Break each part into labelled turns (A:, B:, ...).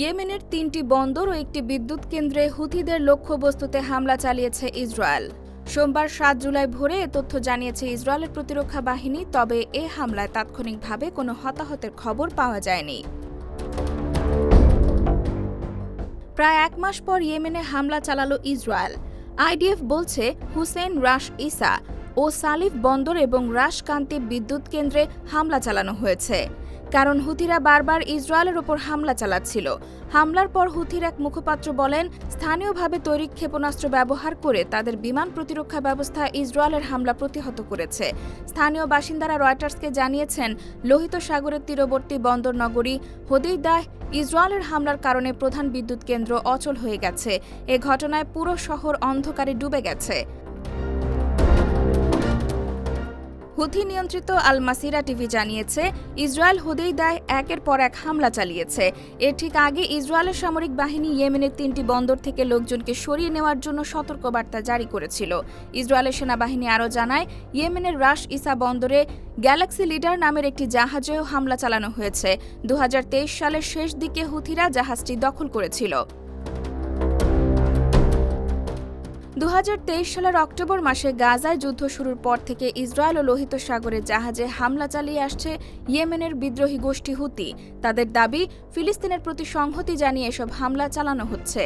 A: ইয়েমেনের তিনটি বন্দর ও একটি বিদ্যুৎ কেন্দ্রে হুথিদের লক্ষ্যবস্তুতে হামলা চালিয়েছে ইসরায়েল। সোমবার সাত জুলাই ভোরে এ তথ্য জানিয়েছে ইসরায়েলের প্রতিরক্ষা বাহিনী, তবে এ হামলায় তাৎক্ষণিকভাবে কোনো হতাহতের খবর পাওয়া যায়নি। প্রায় এক মাস পর ইয়েমেনে হামলা চালালো ইসরায়েল। আইডিএফ বলছে হুসেন রাশ ইসা ও সালিফ বন্দর এবং রাশ কান্তি বিদ্যুৎ কেন্দ্রে হামলা চালানো হয়েছে। কারণ হুথিরা বারবার ইসরায়েলের ওপর হামলা চালাচ্ছিল। হামলার পর হুথির এক মুখপাত্র বলেন, স্থানীয়ভাবে তৈরি ক্ষেপণাস্ত্র ব্যবহার করে তাদের বিমান প্রতিরক্ষা ব্যবস্থা ইসরায়েলের হামলা প্রতিহত করেছে। স্থানীয় বাসিন্দারা রয়টার্সকে জানিয়েছেন, লোহিত সাগরের তীরবর্তী বন্দর নগরী হদিদাহ ইসরায়েলের হামলার কারণে প্রধান বিদ্যুৎ কেন্দ্র অচল হয়ে গেছে। এ ঘটনায় পুরো শহর অন্ধকারে ডুবে গেছে। হুথি নিয়ন্ত্রিত আল মাসিরা টিভি জানিয়েছে, ইসরায়েল হুদেইদায় একের পর এক হামলা চালিয়েছে। এর ঠিক আগে ইসরায়েলের সামরিক বাহিনী ইয়েমেনের তিনটি বন্দর থেকে লোকজনকে সরিয়ে নেওয়ার জন্য সতর্কবার্তা জারি করেছিল। ইসরায়েলের সেনাবাহিনী আরও জানায়, ইয়েমেনের রাশ ইসা বন্দরে গ্যালাক্সি লিডার নামের একটি জাহাজেও হামলা চালানো হয়েছে। দু হাজার তেইশ সালের শেষ দিকে হুথিরা জাহাজটি দখল করেছিল। দু হাজার তেইশ সালের অক্টোবর মাসে গাজায় যুদ্ধ শুরুর পর থেকে ইসরায়েল ও লোহিত সাগরে জাহাজে হামলা চালিয়ে আসছে ইয়েমেনের বিদ্রোহী গোষ্ঠী হুতি। তাদের দাবি, ফিলিস্তিনের প্রতি সংহতি জানিয়ে এসব হামলা চালানো হচ্ছে।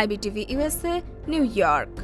A: IBTV USA New York.